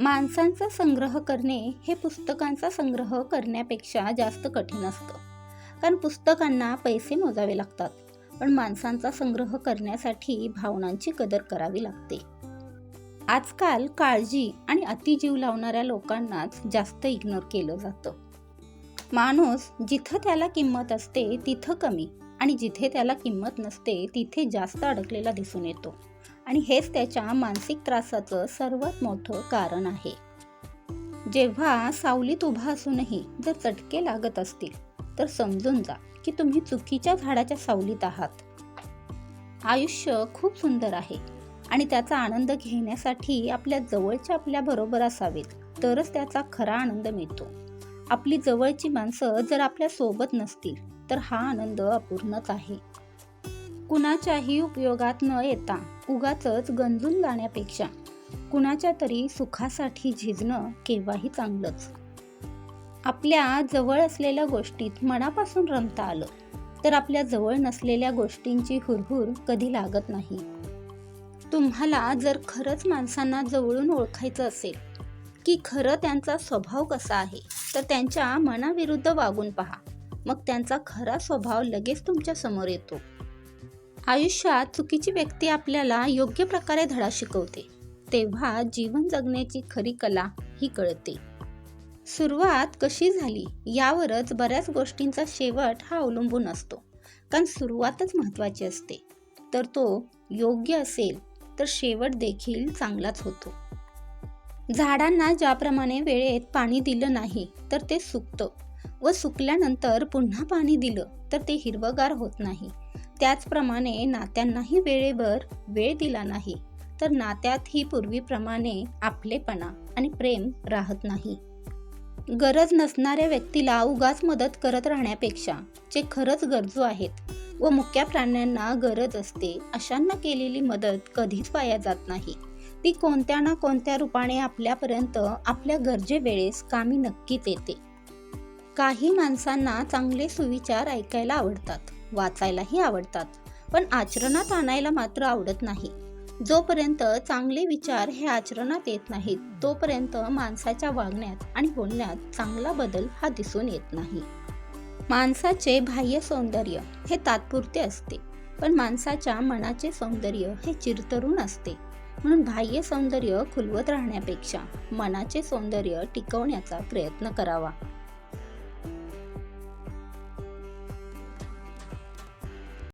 माणसांचा संग्रह करणे हे पुस्तकांचा संग्रह करण्यापेक्षा जास्त कठीण असतं. कारण पुस्तकांना पैसे मोजावे लागतात पण माणसांचा संग्रह करण्यासाठी भावनांची कदर करावी लागते. आजकाल काळजी आणि अतिजीव लावणाऱ्या लोकांनाच जास्त इग्नोर केलं जातं. माणूस जिथं त्याला किंमत असते तिथं कमी आणि जिथे त्याला किंमत नसते तिथे जास्त अडकलेला दिसून येतो. आणि हेच त्याच्या मानसिक त्रासाचं सर्वात मोठं कारण आहे. जेव्हा सावलीत उभा असूनही जर चटके लागत असतील तर समजून जा की तुम्ही चुकीच्या झाडाच्या सावलीत आहात. आयुष्य खूप सुंदर आहे आणि त्याचा आनंद घेण्यासाठी आपल्या जवळच्या आपल्या बरोबर असावेत तरच त्याचा खरा आनंद मिळतो. आपली जवळची माणसं जर आपल्यासोबत नसतील तर हा आनंद अपूर्णच आहे. कुणाच्याही उपयोगात न येता उगाच गंजून जाण्यापेक्षा कुणाच्या तरी सुखासाठी झिजणं केव्हाही चांगलंच. आपल्या जवळ असलेल्या गोष्टीत मनापासून रमता आलं तर आपल्या जवळ नसलेल्या गोष्टींची हुरहुर कधी लागत नाही. तुम्हाला जर खरंच माणसांना जवळून ओळखायचं असेल की खरं त्यांचा स्वभाव कसा आहे तर त्यांच्या मनाविरुद्ध वागून पहा. मग त्यांचा खरा स्वभाव लगेच तुमच्यासमोर येतो. आयुष्यात चुकीची व्यक्ती आपल्याला योग्य प्रकारे धडा शिकवते. तेव्हा जीवन जगण्याची खरी कला ही कळते. सुरुवात कशी झाली यावरच बऱ्याच गोष्टींचा शेवट हा अवलंबून असतो. कारण सुरुवातच महत्त्वाची असते. तर तो योग्य असेल तर शेवट देखील चांगलाच होतो. झाडांना ज्याप्रमाणे वेळेत पाणी दिलं नाही तर ते सुकतं व सुकल्यानंतर पुन्हा पाणी दिलं तर ते हिरवगार होत नाही. त्याचप्रमाणे नात्यांनाही वेळेवर वेळ दिला नाही तर नात्यातही पूर्वीप्रमाणे आपलेपणा आणि प्रेम राहत नाही. गरज नसणाऱ्या व्यक्तीला उगाच मदत करत राहण्यापेक्षा जे खरंच गरजू आहेत व मुक्या प्राण्यांना गरज असते अशांना केलेली मदत कधीच वाया जात नाही. ती कोणत्या ना कोणत्या रूपाने आपल्यापर्यंत आपल्या गरजेवेळेस कामी नक्कीच येते. काही माणसांना चांगले सुविचार ऐकायला आवडतात. वाचायलाही आवडतात पण आचरणात आणायला मात्र आवडत नाही. जोपर्यंत चांगले विचार हे आचरणात येत नाहीत तोपर्यंत माणसाच्या वागण्यात आणि बोलण्यात चांगला बदल हा दिसून येत नाही. माणसाचे बाह्य सौंदर्य हे तात्पुरते असते पण माणसाच्या मनाचे सौंदर्य हे चिरतरुण असते. म्हणून बाह्य सौंदर्य खुलवत राहण्यापेक्षा मनाचे सौंदर्य टिकवण्याचा प्रयत्न करावा.